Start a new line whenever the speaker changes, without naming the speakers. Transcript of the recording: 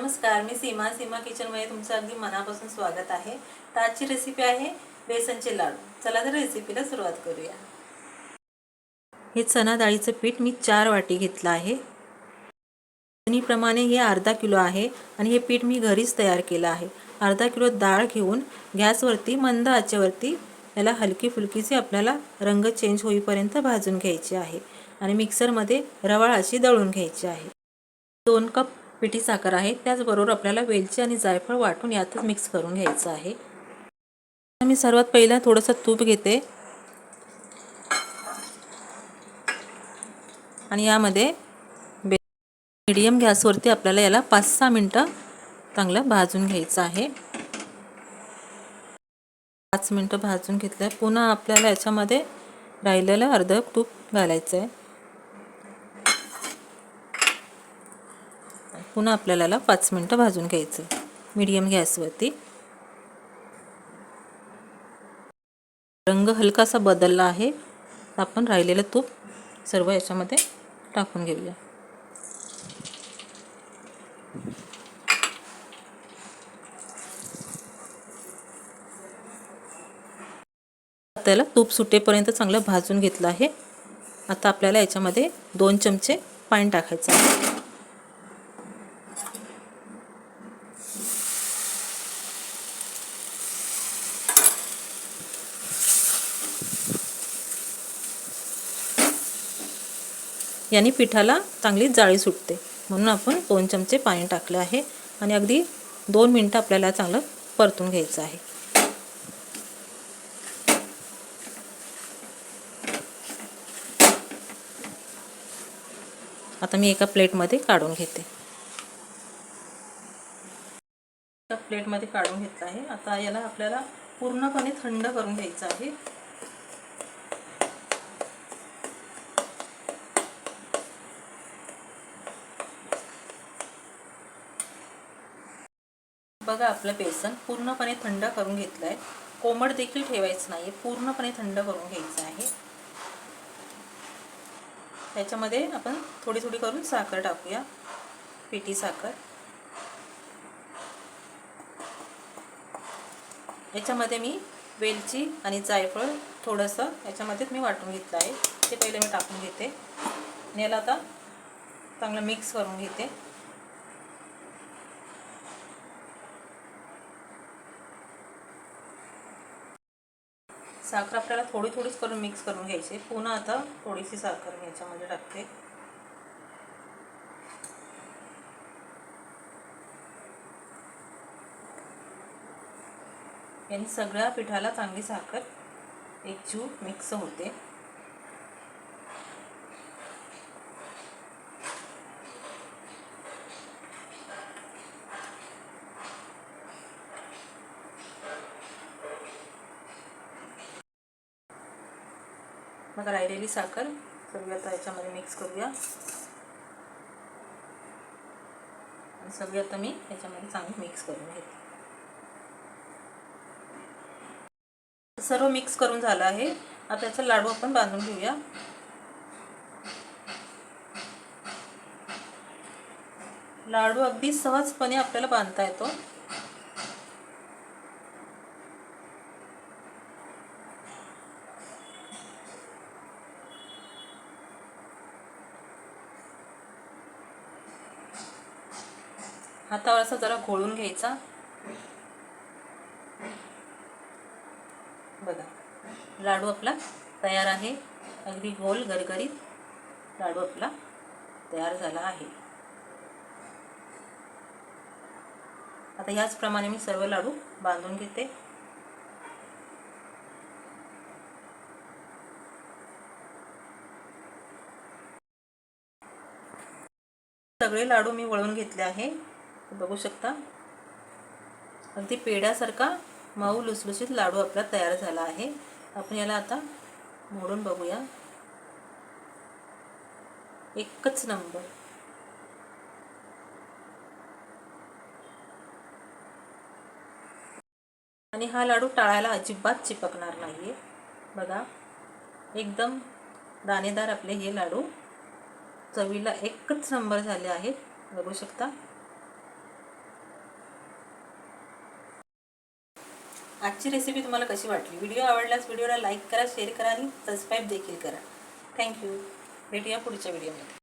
नमस्कार मी सीमा. सीमा किचनमध्ये तुमचं अगदी मनापासून स्वागत आहे. तर आजची रेसिपी आहे बेसनचे लाडू. चला तर रेसिपीला सुरुवात करूया. हे चणा डाळीचं पीठ मी चार वाटी घेतलं आहे. प्रमाणे हे अर्धा किलो आहे आणि हे पीठ मी घरीच तयार केलं आहे. अर्धा किलो डाळ घेऊन गॅसवरती मंद आचेवरती याला हलकी फुलकीची आपल्याला रंग चेंज होईपर्यंत भाजून घ्यायची आहे आणि मिक्सरमध्ये रवाळ अशी दळून घ्यायची आहे. दोन कप पिठी साखर आहे. त्याचबरोबर आपल्याला वेलची आणि जायफळ वाटून यातच मिक्स करून घ्यायचं आहे. मी सर्वात पहिला थोडंसं तूप घेते. आणि यामध्ये बे मीडियम गॅसवरती आपल्याला याला पाच सहा मिनटं चांगलं भाजून घ्यायचं आहे. पाच मिनटं भाजून घेतलं आहे पुन्हा आपल्याला याच्यामध्ये राहिलेलं अर्ध तूप घालायचं आहे पुन्हा आपल्याला पाच मिनटं भाजून घ्यायचं. मीडियम गॅसवरती रंग हलकासा बदलला आहे. आपण राहिलेलं तूप सर्व याच्यामध्ये टाकून घेऊया. त्याला तूप सुटेपर्यंत चांगलं भाजून घेतलं आहे. आता आपल्याला याच्यामध्ये दोन चमचे पाणी टाकायचं आहे. याने पिठाला चांगली जाळी सुटते. म्हणून आपण दोन चमचे पाणी टाकलं आहे आणि अगदी दोन मिनटं आपल्याला चांगलं परतून घ्यायचं आहे. आता मी एका प्लेटमध्ये काढून घेते. एका प्लेटमध्ये काढून घेतलं आहे. आता याला आपल्याला पूर्णपणे थंड करून घ्यायचं आहे. बघा आपलं बेसन पूर्णपणे थंड करून घेतलं आहे कोमट देखील ठेवायचं नाही पूर्णपणे थंड करून घ्यायचं आहे. त्याच्यामध्ये आपण थोडी थोडी करून साखर टाकूया पिठी साखर. याच्यामध्ये मी वेलची आणि जायफळ थोडंसं याच्यामध्येच मी वाटून घेतलं आहे. ते पहिले मी टाकून घेते. आणि याला आता चांगलं मिक्स करून घेते. साखर आपल्याला थोडी थोडीच करून मिक्स करून घ्यायची. पुन्हा आता थोडीशी साखर मी याच्यामध्ये टाकते. यांनी सगळ्या पिठाला चांगली साखर एकजीव मिक्स होते. मग राहिलेली साखर सगळी आता याच्यामध्ये मिक्स करूया. आणि सगळी आता मी याच्यामध्ये चांगली मिक्स करून घेते. सर्व मिक्स करून झालं आहे. आता याचा लाडू आपण बांधून घेऊया. लाडू अगदी सहजपणे आपल्याला बांधता येतो. हातावर असं जरा घोळून घ्यायचा. बघा लाडू आपला तयार आहे. अगदी गोल गरगरीत लाडू आपला तयार झाला आहे. आता याचप्रमाणे मी सर्व लाडू बांधून घेते. सगळे लाडू मी वळून घेतले आहे. बघू शकता. अगदी पेड्यासारखा मऊ लुसलुसीत लाडू आपला तयार झाला आहे. आपण याला आता मोडून बघूया. एकच नंबर. आणि हा लाडू टाळायला अजिबात चिपकणार नाही बघा एकदम दाणेदार आपले हे लाडू चवीला एकच नंबर झाले आहेत. बघू शकता. आजची रेसिपी तुम्हाला कशी वाटली? व्हिडिओ आवडल्यास व्हिडिओला लाईक करा शेअर करा आणि सबस्क्राईब देखील करा. थँक्यू भेटूया पुढच्या व्हिडिओमध्ये